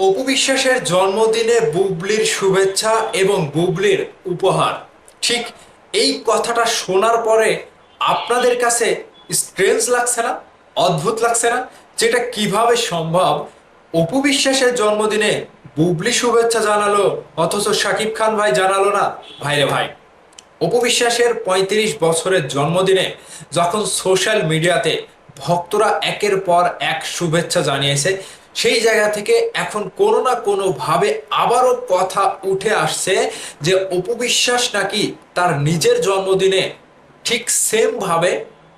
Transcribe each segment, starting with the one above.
অপু বিশ্বাসের জন্মদিনে বুবলির শুভেচ্ছা এবং বুবলির উপহার। ঠিক এই কথাটা শোনার পরে আপনাদের কাছে স্ট্রেঞ্জ লাগছে না? অদ্ভুত লাগছে না? যেটা কীভাবে সম্ভব? অপু বিশ্বাসের জন্মদিনে বুবলি শুভেচ্ছা জানালো, অথচ শাকিব খান ভাই জানালো না? ভাইরে ভাই। অপু বিশ্বাসের পঁয়ত্রিশ বছরের জন্মদিনে যখন সোশ্যাল মিডিয়াতে ভক্তরা একের পর এক শুভেচ্ছা জানিয়েছে সেই জায়গা থেকে এখন কোনো না কোনো ভাবে আবারও কথা উঠে আসছে যে অপু বিশ্বাস নাকি তার নিজের জন্মদিনে ঠিক সেম ভাবে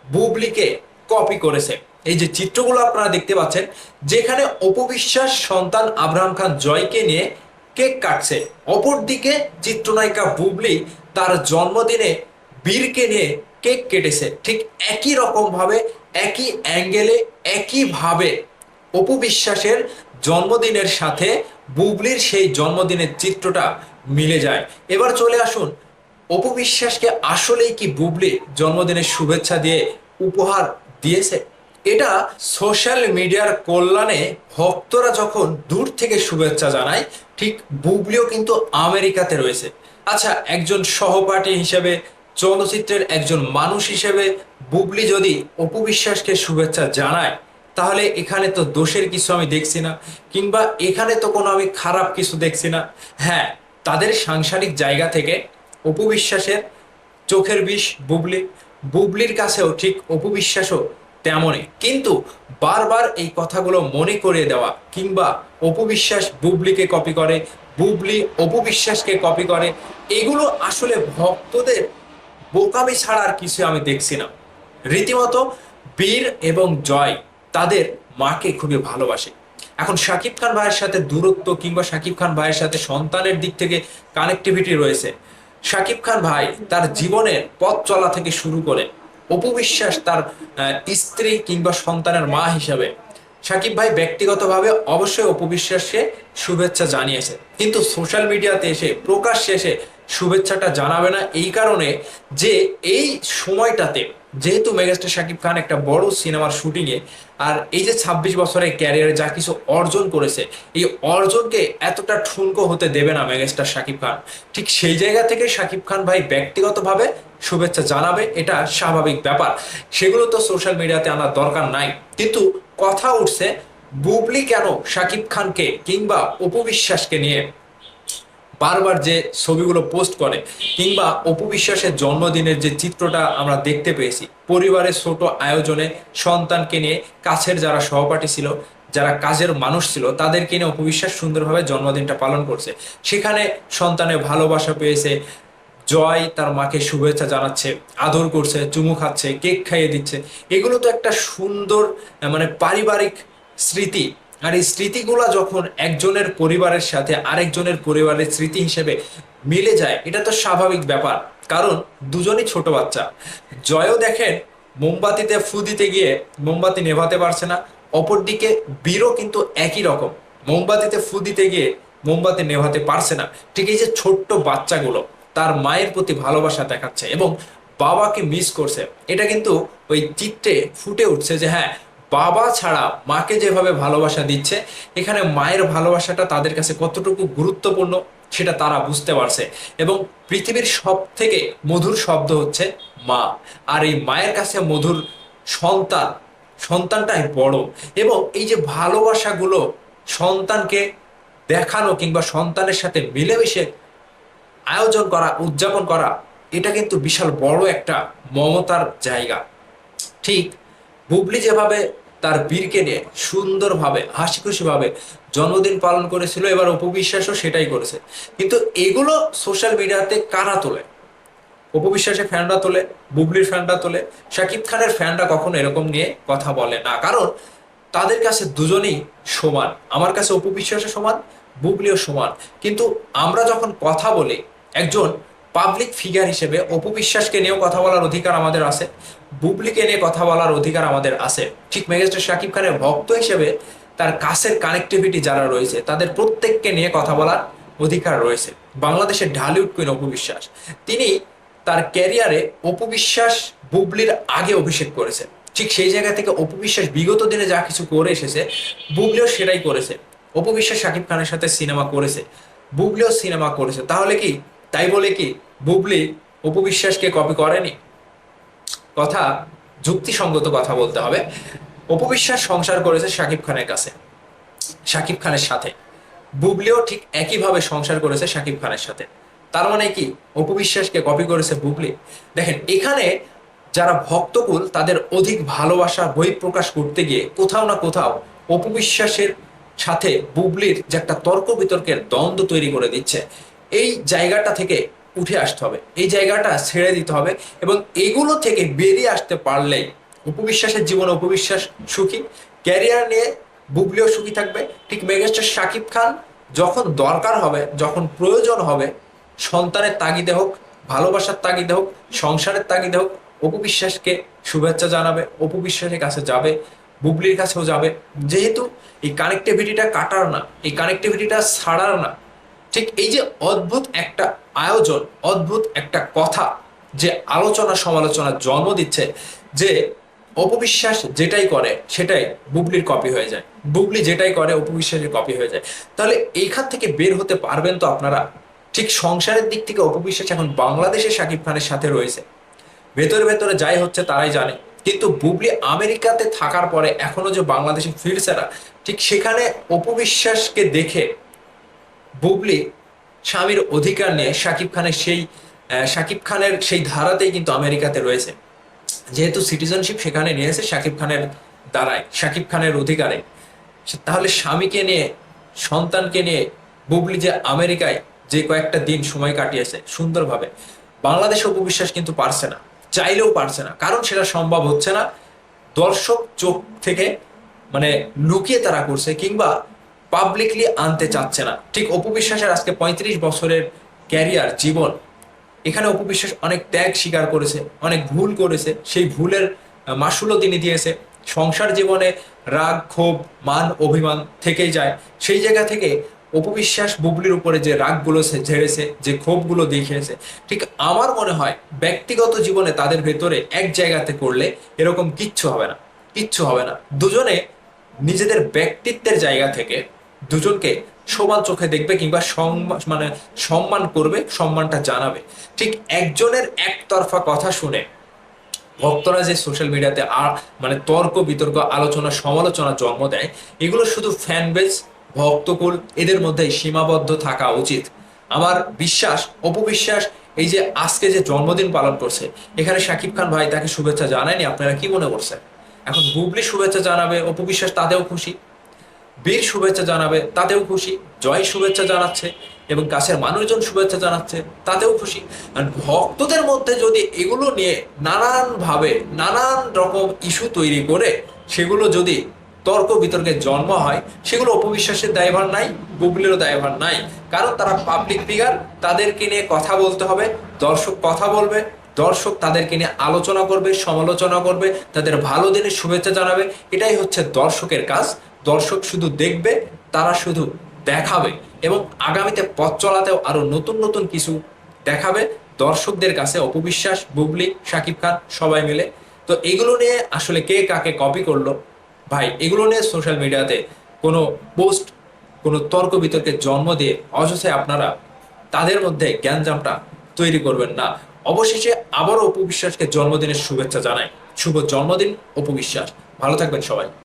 বুবলিকে কপি করেছে। এই যে চিত্রগুলো আপনারা দেখতে পাচ্ছেন, যেখানে অপবিশ্বাস সন্তান আব্রাহাম খান জয়কে নিয়ে কেক কাটছে। অপরদিকে চিত্রনায়িকা বুবলি তার জন্মদিনে বীরকে নিয়ে কেক কেটেছে। ঠিক একই রকম ভাবে একই অ্যাঙ্গেলে একইভাবে অপু বিশ্বাসের জন্মদিনের সাথে বুবলির সেই জন্মদিনের চিত্রটা মিলে যায়। এবার চলে আসুন, অপু বিশ্বাসকে আসলেই কি বুবলি জন্মদিনের শুভেচ্ছা দিয়ে উপহার দিয়েছে? এটা সোশ্যাল মিডিয়ার কল্যাণে ভক্তরা যখন দূর থেকে শুভেচ্ছা জানায়, ঠিক বুবলিও কিন্তু আমেরিকাতে রয়েছে। আচ্ছা একজন সহপাঠী হিসেবে, চলচ্চিত্রের একজন মানুষ হিসেবে বুবলি যদি অপু বিশ্বাসকে শুভেচ্ছা জানায় তাহলে এখানে তো দোষের কিছু আমি দেখছি না, কিংবা এখানে তো কোনো আমি খারাপ কিছু দেখছি না। হ্যাঁ তাদের সাংসারিক জায়গা থেকে অপবিশ্বাসের চোখের বিষ, বুবলি, বুবলির কাছেও ঠিক অপবিশ্বাসও তেমনই। কিন্তু বারবার এই কথাগুলো মনে করিয়ে দেওয়া, কিংবা অপবিশ্বাস বুবলিকে কপি করে, বুবলি অপবিশ্বাসকে কপি করে, এগুলো আসলে ভক্তদের বোকামি ছাড়া আর কিছু আমি দেখছি না। রীতিমতো বীর এবং জয়। তাদের মাকে খুবই ভালোবাসে। এখন শাকিব খান ভাইয়ের সাথে দূরত্ব কিংবা শাকিব খান ভাইয়ের সাথে সন্তানের দিক থেকে কানেক্টিভিটি রয়েছে। শাকিব খান ভাই তার জীবনের পথ চলা থেকে শুরু করে অপু বিশ্বাস তার স্ত্রী কিংবা সন্তানের মা হিসাবে। সাকিব ভাই ব্যক্তিগতভাবে অবশ্যই অপবিশ্বাসকে শুভেচ্ছা জানিয়েছে। কিন্তু সোশ্যাল মিডিয়াতে এসে, প্রকাশ্যে এসে শুভেচ্ছাটা জানাবে না। এই কারণে যে এই সময়টাতে যেহেতু মেগাস্টার শাকিব খান একটা বড় সিনেমার শুটিংয়ে, আর এই যে ছাব্বিশ বছরের ক্যারিয়ারে যা কিছু অর্জন করেছে, এই অর্জনকে এতটা ঠুনকো হতে দেবে না মেগাস্টার শাকিব খান। ঠিক সেই জায়গা থেকে শাকিব খান ভাই ব্যক্তিগতভাবে শুভেচ্ছা জানাবে, এটা স্বাভাবিক ব্যাপার। সেগুলো তো সোশ্যাল মিডিয়াতে আনার দরকার নাই। কিন্তু কথা উঠছে, বুবলি কেন শাকিব খানকে কিংবা উপবিশ্বাসকে নিয়ে? বারবার যে ছবিগুলো পোস্ট করে, কিংবা অপু বিশ্বাসের জন্মদিনের যে চিত্রটা আমরা দেখতে পেয়েছি, পরিবারের ছোট আয়োজনে সন্তানকে নিয়ে কাছের যারা সহপাঠী ছিল, যারা কাজের মানুষ ছিল, তাদেরকে নিয়ে অপবিশ্বাস সুন্দরভাবে জন্মদিনটা পালন করছে। সেখানে সন্তানের ভালোবাসা পেয়েছে, জয় তার মাকে শুভেচ্ছা জানাচ্ছে, আদর করছে, চুমু খাচ্ছে, কেক খাইয়ে দিচ্ছে। এগুলো তো একটা সুন্দর মানে পারিবারিক স্মৃতি। আর এই স্মৃতিগুলা যখন একজনের পরিবারের সাথে আরেকজনের পরিবারের স্মৃতি হিসেবে মিলে যায়, এটা তো স্বাভাবিক ব্যাপার। কারণ দুজনই ছোট বাচ্চা। জয়ও দেখেন মোমবাতিতে ফু দিতে গিয়ে মোমবাতি নেভাতে পারছে না, অপরদিকে বীরও কিন্তু একই রকম। মোমবাতিতে ফু দিতে গিয়ে মোমবাতি নেভাতে পারছে না। ঠিক এই যে ছোট্ট বাচ্চাগুলো, তার মায়ের প্রতি ভালোবাসা দেখাচ্ছে এবং বাবাকে মিস করছে, এটা কিন্তু ওই চিত্রে ফুটে উঠছে যে হ্যাঁ বাবা ছাড়া মাকে যেভাবে ভালোবাসা দিচ্ছে, এখানে মায়ের ভালোবাসাটা তাদের কাছে কতটুকু গুরুত্বপূর্ণ সেটা তারা বুঝতে পারছে। এবং পৃথিবীর সব থেকে মধুর শব্দ হচ্ছে মা। আর এই মায়ের কাছে মধুর সন্তান, সন্তানটাই বড়। এবং এই যে ভালোবাসাগুলো সন্তানকে দেখানো কিংবা সন্তানের সাথে মিলেমিশে আয়োজন করা, উদযাপন করা, এটা কিন্তু বিশাল বড় একটা মমতার জায়গা। ঠিক বুবলি যেভাবে তার বীরকে নিয়ে সুন্দরভাবে হাসি খুশিভাবে জন্মদিন পালন করেছিল, এবার অপবিশ্বাসও সেটাই করেছে। কিন্তু এগুলো সোশ্যাল মিডিয়াতে কারা তোলে? অপবিশ্বাসের ফ্যানরা তোলে, বুবলির ফ্যানরা তোলে, শাকিব খানের ফ্যানরা কখনো এরকম নিয়ে কথা বলে না। কারণ তাদের কাছে দুজনেই সমান। আমার কাছে অপবিশ্বাসও সমান, বুবলিও সমান। কিন্তু আমরা যখন কথা বলি, একজন পাবলিক ফিগার হিসেবে অপবিশ্বাসকে নিয়েও কথা বলার অধিকার আমাদের আছে, বুবলিকে নিয়ে কথা বলার অধিকার আমাদের আছে। ঠিক মেগাস্টার শাকিব খানের ভক্ত হিসেবে তার কাছের কানেক্টিভিটি যারা রয়েছে, তাদের প্রত্যেককে নিয়ে কথা বলার অধিকার রয়েছে। বাংলাদেশের ঢালিউড কুইন অপবিশ্বাস তিনি তার ক্যারিয়ারে অপবিশ্বাস বুবলির আগে অভিষেক করেছে ঠিক সেই জায়গা থেকে অপবিশ্বাস বিগত দিনে যা কিছু করে এসেছে, বুবলিও সেটাই করেছে। অপবিশ্বাস শাকিব খানের সাথে সিনেমা করেছে, বুবলিও সিনেমা করেছে। তাহলে কি তাই বলে কি বুবলি অপবিশ্বাসকে কপি করেনি? কথা, যুক্তিসঙ্গত কথা বলতে হবে। অপবিশ্বাস সংসার করেছে সাকিব খানের কাছে। সাকিব খানের সাথে। বুবলিও ঠিক একইভাবে সংসার করেছে সাকিব খানের সাথে। তার মানে কি? অপবিশ্বাসকে কপি করেছে বুবলি। দেখেন, এখানে যারা ভক্তকুল, তাদের অধিক ভালোবাসা, বই প্রকাশ করতে গিয়ে কোথাও না কোথাও অপবিশ্বাসের সাথে বুবলির যে একটা তর্ক বিতর্কের দ্বন্দ্ব তৈরি করে দিচ্ছে। এই জায়গাটা থেকে উঠে আসতে হবে। এই জায়গাটা ছেড়ে দিতে হবে এবং এগুলো থেকে বেরিয়ে আসতে পারলেই উপবিশ্বাসের জীবনে উপবিশ্বাস সুখী, ক্যারিয়ার নিয়ে বুবলিও সুখী থাকবে। ঠিক মেগাস্টার শাকিব খান যখন দরকার হবে, যখন প্রয়োজন হবে, সন্তানের তাগিদে হোক, ভালোবাসার তাগিদে হোক, সংসারের তাগিদে হোক অপবিশ্বাসকে শুভেচ্ছা জানাবে অপবিশ্বাসের কাছে যাবে, বুবলির কাছেও যাবে। যেহেতু এই কানেক্টিভিটিটা কাটার না, এই কানেক্টিভিটিটা ছাড়ার না ঠিক এই যে অদ্ভুত একটা আয়োজন, অদ্ভুত একটা কথা যে আলোচনা সমালোচনার জন্ম দিচ্ছে, যে অপবিশ্বাস যেটাই করে সেটাই বুবলির কপি হয়ে যায়। বুবলি যেটাই করে অপবিশ্বাসের কপি হয়ে যায়। তাহলে এইখান থেকে বের হতে পারবেন তো আপনারা? ঠিক সংসারের দিক থেকে অপবিশ্বাস এখন বাংলাদেশের শাকিব খানের সাথে রয়েছে। ভেতরে ভেতরে যাই হচ্ছে তারাই জানে। কিন্তু বুবলি আমেরিকাতে থাকার পরে এখনও যে বাংলাদেশে ফিরছে না, ঠিক সেখানে অপবিশ্বাসকে দেখে বুবলি স্বামীর অধিকার নিয়ে শাকিব খানের সেই শাকিব খানের সেই ধারাতেই কিন্তু আমেরিকাতে রয়েছে। যেহেতু সিটিজেনশিপ সেখানে নিয়েছে শাকিব খানের দ্বারাই শাকিব খানের অধিকারে। তাহলে স্বামীকে নিয়ে, সন্তানকে নিয়ে বুবলি যে আমেরিকায় যে কয়েকটা দিন সময় কাটিয়েছে সুন্দরভাবে বাংলাদেশ উপবিশ্বাস কিন্তু পারছে না, চাইলেও পারছে না, কারণ সেটা সম্ভব হচ্ছে না। দর্শক চোখ থেকে মানে লুকিয়ে তারা করছে, কিংবা পাবলিকলি আনতে চাচ্ছে না। ঠিক অপবিশ্বাসের আজকে পঁয়ত্রিশ বছরের ক্যারিয়ার, জীবন। এখানে অপবিশ্বাস অনেক ত্যাগ স্বীকার করেছে, অনেক ভুল করেছে। সেই ভুলের মাসুলও তিনি দিয়েছে। সংসার জীবনে রাগ, ক্ষোভ, মান, অভিমান থেকেই যায়। সেই জায়গা থেকে অপবিশ্বাস বুবলির উপরে যে রাগগুলো ঝেড়েছে, যে ক্ষোভগুলো দেখিয়েছে, ঠিক আমার মনে হয় ব্যক্তিগত জীবনে তাদের ভেতরে এক জায়গাতে করলে এরকম কিচ্ছু হবে না, কিচ্ছু হবে না। দুজনে নিজেদের ব্যক্তিত্বের জায়গা থেকে দুজনকে সমান চোখে দেখবে কিংবা মানে সম্মান করবে, সম্মানটা জানাবে। ঠিক একজনের একতরফা কথা শুনে ভক্তরা যে সোশ্যাল মিডিয়াতে আর মানে তর্ক, বিতর্ক, আলোচনা, সমালোচনা জন্ম দেয়, এগুলো শুধু ফ্যান বেজ ভক্তকুল, এদের মধ্যেই সীমাবদ্ধ থাকা উচিত। আমার বিশ্বাস অপবিশ্বাস এই যে আজকে যে জন্মদিন পালন করছে, এখানে শাকিব খান ভাই তাকে শুভেচ্ছা জানায়নি, আপনারা কি মনে করছেন? এখন বুবলি শুভেচ্ছা জানাবে অপবিশ্বাস তাতেও খুশি। বীর শুভেচ্ছা জানাবে, তাতেও খুশি। জয় শুভেচ্ছা জানাচ্ছে এবং কাছের মানুষজন শুভেচ্ছা জানাচ্ছে, তাতেও খুশি। ভক্তদের মধ্যে যদি এগুলো নিয়ে নানান ভাবে নানান রকম ইস্যু তৈরি করে সেগুলো যদি তর্ক বিতর্কের জন্ম হয়, সেগুলো অপবিশ্বাসের দায়ভার নাই, গুগলেরও দায়ভার নাই। কারণ তারা পাবলিক ফিগার তাদেরকে নিয়ে কথা বলতে হবে, দর্শক কথা বলবে, দর্শক তাদেরকে নিয়ে আলোচনা করবে, সমালোচনা করবে, তাদের ভালো দিনের শুভেচ্ছা জানাবে, এটাই হচ্ছে দর্শকের কাজ। দর্শক শুধু দেখবে, তারা শুধু দেখাবে এবং আগামীতে পথ চলাতেও আরও নতুন নতুন কিছু দেখাবে। দর্শকদের কাছে অপবিশ্বাস, বুবলি শাকিব খান, সবাই মিলে। তো এগুলো নিয়ে আসলে কে কাকে কপি করল? ভাই, এগুলো নিয়ে সোশ্যাল মিডিয়াতে কোনো পোস্ট কোনো তর্ক বিতর্কের জন্ম দিয়ে অযথায় আপনারা তাদের মধ্যে জ্ঞানজামটা তৈরি করবেন না। অবশেষে আবারও অপবিশ্বাসকে জন্মদিনের শুভেচ্ছা জানাই। শুভ জন্মদিন, অপবিশ্বাস। ভালো থাকবেন সবাই।